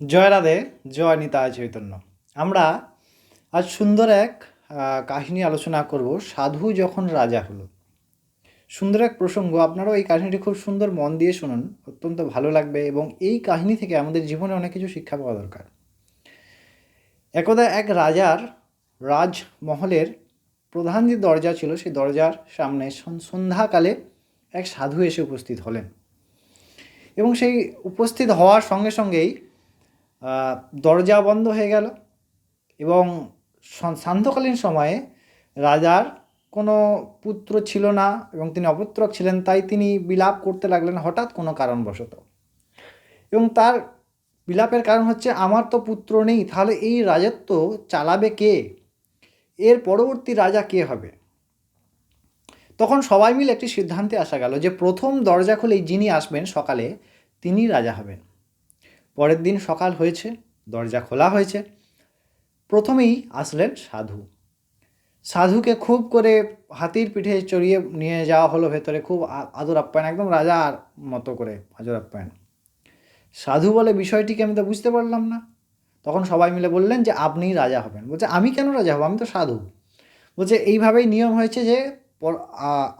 জয় রাধে, জয় নিতায় চৈতন্য। আমরা আজ সুন্দর এক কাহিনী আলোচনা করব, সাধু যখন রাজা হলো। সুন্দর এক প্রসঙ্গ, আপনারাও এই কাহিনীটি খুব সুন্দর মন দিয়ে শুনুন, অত্যন্ত ভালো লাগবে এবং এই কাহিনী থেকে আমাদের জীবনে অনেক কিছু শিক্ষা পাওয়া দরকার। একদা এক রাজার রাজমহলের প্রধান যে দরজা ছিল, সেই দরজার সামনে সন্ধ্যাকালে এক সাধু এসে উপস্থিত হলেন। এবং সেই উপস্থিত হওয়ার সঙ্গে সঙ্গেই দরজা বন্ধ হয়ে গেল এবং সান্ধ্যকালীন সময়ে রাজার কোনো পুত্র ছিল না এবং তিনি অপুত্রক ছিলেন, তাই তিনি বিলাপ করতে লাগলেন হঠাৎ কোনো কারণবশত। এবং তার বিলাপের কারণ হচ্ছে, আমার তো পুত্র নেই, তাহলে এই রাজত্ব চালাবে কে? এর পরবর্তী রাজা কে হবে? তখন সবাই মিলে একটি সিদ্ধান্তে আসা গেল যে প্রথম দরজা খুলেই যিনি আসবেন সকালে তিনি রাজা হবেন। পরের দিন সকাল হয়েছে, দরজা খোলা হয়েছে। প্রথমেই আসলেন সাধু। সাধুকে খুব করে হাতির পিঠে চড়িয়ে নিয়ে যাওয়া হলো ভেতরে, খুব আদর আপ্যায়ন, একদম রাজার মতো করে আদর আপ্যায়ন। সাধু বলে বিষয়টিকে আমি তো বুঝতে পারলাম না। তখন সবাই মিলে বললেন যে, আপনিই রাজা হবেন। বলছে, আমি কেন রাজা হব? আমি তো সাধু। বলছে, এইভাবেই নিয়ম হয়েছে যে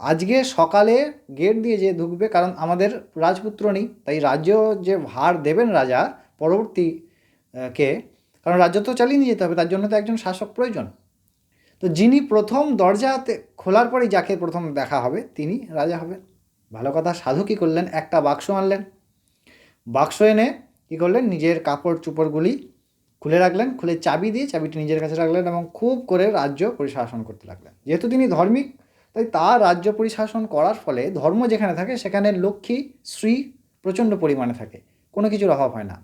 আজকে সকালে গেট দিয়ে যে ঢুকবে, কারণ আমাদের রাজপুত্র নেই, তাই রাজ্য যে ভার দেবেন রাজা পরবর্তী কে, কারণ রাজ্য তো চালিয়ে নিয়ে যেতে হবে, তার জন্য তো একজন শাসক প্রয়োজন। তো যিনি প্রথম দরজাতে খোলার পরেই যাকে প্রথম দেখা হবে, তিনি রাজা হবেন। ভালো কথা, সাধু কী করলেন? একটা বাক্স আনলেন। বাক্স এনে কী করলেন? নিজের কাপড় চোপড়গুলি খুলে রাখলেন, খুলে চাবি দিয়ে চাবিটি নিজের কাছে রাখলেন এবং খুব করে রাজ্য পরিশাসন করতে লাগলেন। যেহেতু তিনি ধার্মিক তাই তার রাজ্য পরিশাসন করার ফলে ধর্ম যেখানে থাকে, সেখানে লক্ষ্মী, শ্রী প্রচণ্ড পরিমাণে থাকে। কোনো কিছুর অভাব হয় না।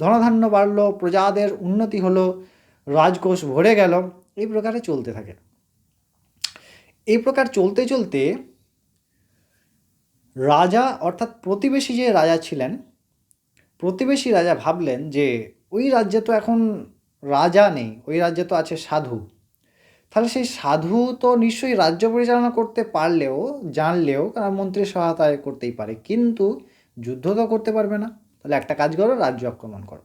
ধনধান্য বাড়লো, প্রজাদের উন্নতি হলো, রাজকোষ ভরে গেল। এই প্রকারে চলতে থাকে। এই প্রকার চলতে চলতে রাজা অর্থাৎ প্রতিবেশী যে রাজা ছিলেন, প্রতিবেশী রাজা ভাবলেন যে, ওই রাজ্যে তো এখন রাজা নেই, ওই রাজ্যে তো আছে সাধু। তাহলে সেই সাধু তো নিশ্চয়ই রাজ্য পরিচালনা করতে পারলেও, জানলেও কারণ মন্ত্রীর সহায়তায় করতেই পারে। কিন্তু যুদ্ধ তো করতে পারবে না। তাহলে একটা কাজ করো, রাজ্য আক্রমণ করো।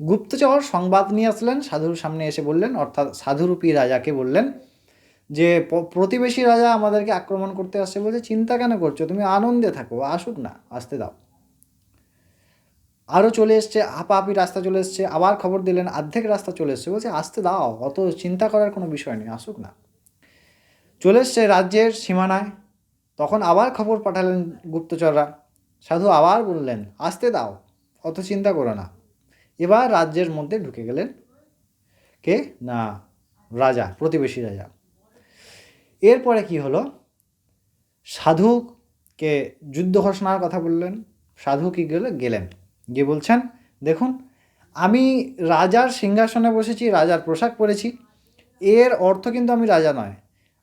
গুপ্তচর সংবাদ নিয়ে আসলেন, সাধুর সামনে এসে বললেন, অর্থাৎ সাধুরূপী রাজাকে বললেন যে প্রতিবেশী রাজা আমাদেরকে আক্রমণ করতে আসছে বলছে চিন্তা কেন করছ? তুমি আনন্দে থাকো, আসুক না, আসতে দাও। আরও চলে এসছে আপাআপি রাস্তা চলে এসছে, আবার খবর দিলেন অর্ধেক রাস্তা চলে এসছে। বলছে, আসতে দাও, অত চিন্তা করার কোনো বিষয় নেই, আসুক না। চলে এসছে রাজ্যের সীমানায়। তখন আবার খবর পাঠালেন গুপ্তচররা। সাধু আবার বললেন, আসতে দাও, অত চিন্তা করো না। এবার রাজ্যের মধ্যে ঢুকে গেলেন কে? না, রাজা, প্রতিবেশী রাজা। এরপরে কি হলো? সাধুকে যুদ্ধ ঘোষণার কথা বললেন। সাধু কি গেল? গেলেন। গিয়ে বলছেন, দেখুন, আমি রাজার সিংহাসনে বসেছি, রাজার পোশাক পরেছি। এর অর্থ কিন্তু আমি রাজা নয়।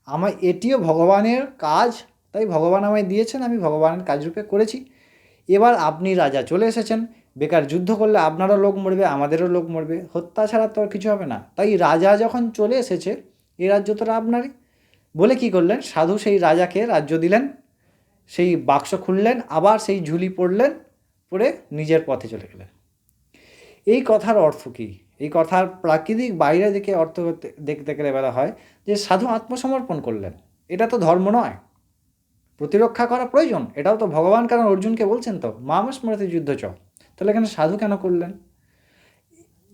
আমার, এটিও ভগবানের কাজ। তাই ভগবান আমায় দিয়েছেন, আমি ভগবানের কাজরূপে করেছি। এবার আপনি রাজা চলে এসেছেন। বেকার যুদ্ধ করলে আপনারও লোক মরবে, আমাদেরও লোক মরবে। হত্যা ছাড়া তো আর কিছু হবে না। তাই রাজা যখন চলে এসেছে এই রাজ্য তো আপনারই। বলে কি করলেন? সাধু সেই রাজাকে রাজ্য দিলেন, সেই বাক্স খুললেন, আবার সেই ঝুলি পড়লেন পড়ে নিজের পথে চলে গেলেন। এই কথার অর্থ কী? এই কথার প্রাকৃতিক বাইরে দিকে অর্থ দেখতে গেলে বলা হয় যে সাধু আত্মসমর্পণ করলেন। এটা তো ধর্ম নয়। প্রতিরক্ষা করা প্রয়োজন, এটাও তো ভগবান কারণ অর্জুনকে বলছেন তো মাম স্মৃতি যুদ্ধ চ তাহলে এখানে সাধু কেন করলেন?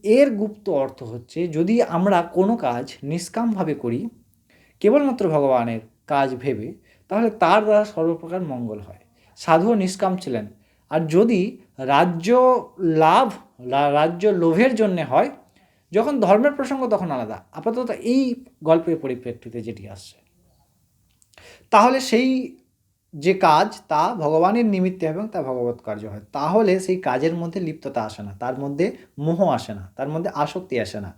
এর গুপ্ত অর্থ হচ্ছে, যদি আমরা কোনো কাজ নিষ্কামভাবে করি, কেবলমাত্র ভগবানের কাজ ভেবে, তাহলে তার দ্বারা সর্বপ্রকার মঙ্গল হয়। সাধুও নিষ্কাম ছিলেন আর যদি রাজ্য লাভ রাজ্য লোভের জন্যে হয়, যখন ধর্মের প্রসঙ্গ তখন আলাদা। আপাতত এই গল্পের পরিপ্রেক্ষিতে যেটি আসছে। তাহলে সেই যে কাজ, তা ভগবানের নিমিত্তে এবং তা ভগবত কার্য হয়। তাহলে সেই কাজের মধ্যে লিপ্ততা আসে না, তার মধ্যে মোহ আসে না, তার মধ্যে আসক্তি আসে না।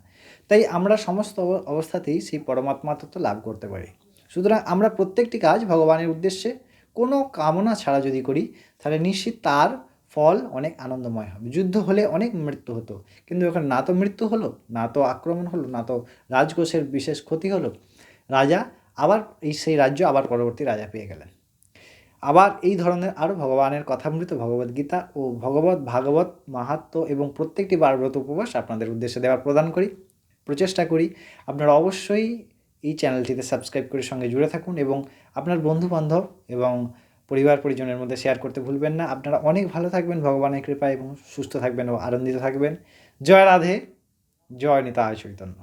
তাই আমরা সমস্ত অব- অবস্থাতেই সেই পরমাত্মা তত্ত্ব লাভ করতে পারি। সুতরাং আমরা প্রত্যেকটি কাজ ভগবানের উদ্দেশ্যে কোনো কামনা ছাড়া যদি করি, তাহলে নিশ্চিত তার ফল অনেক আনন্দময় হবে। যুদ্ধ হলে অনেক মৃত্যু হতো। কিন্তু এখন না তো মৃত্যু হলো, না তো আক্রমণ হলো, না তো রাজকোষের বিশেষ ক্ষতি হলো। রাজা আবার, এই সেই রাজ্য আবার পরবর্তী রাজা পেয়ে গেলেন। আবার এই ধরনের আরও ভগবানের কথামৃত ভগবদ্গীতা ও ভগবত ভাগবত মাহাত্ম এবং প্রত্যেকটি বারব্রত উপবাস আপনাদের উদ্দেশ্যে দেওয়ার প্রদান করি, প্রচেষ্টা করি। আপনারা অবশ্যই এই চ্যানেলটিতে সাবস্ক্রাইব করে সঙ্গে জুড়ে থাকুন এবং আপনার বন্ধু বান্ধব এবং পরিবার পরিজনের মধ্যে শেয়ার করতে ভুলবেন না। আপনারা অনেক ভালো থাকবেন, ভগবানের কৃপায় এবং সুস্থ থাকবেন ও আনন্দিত থাকবেন। জয় রাধে, জয় নিতা চৈতন্য।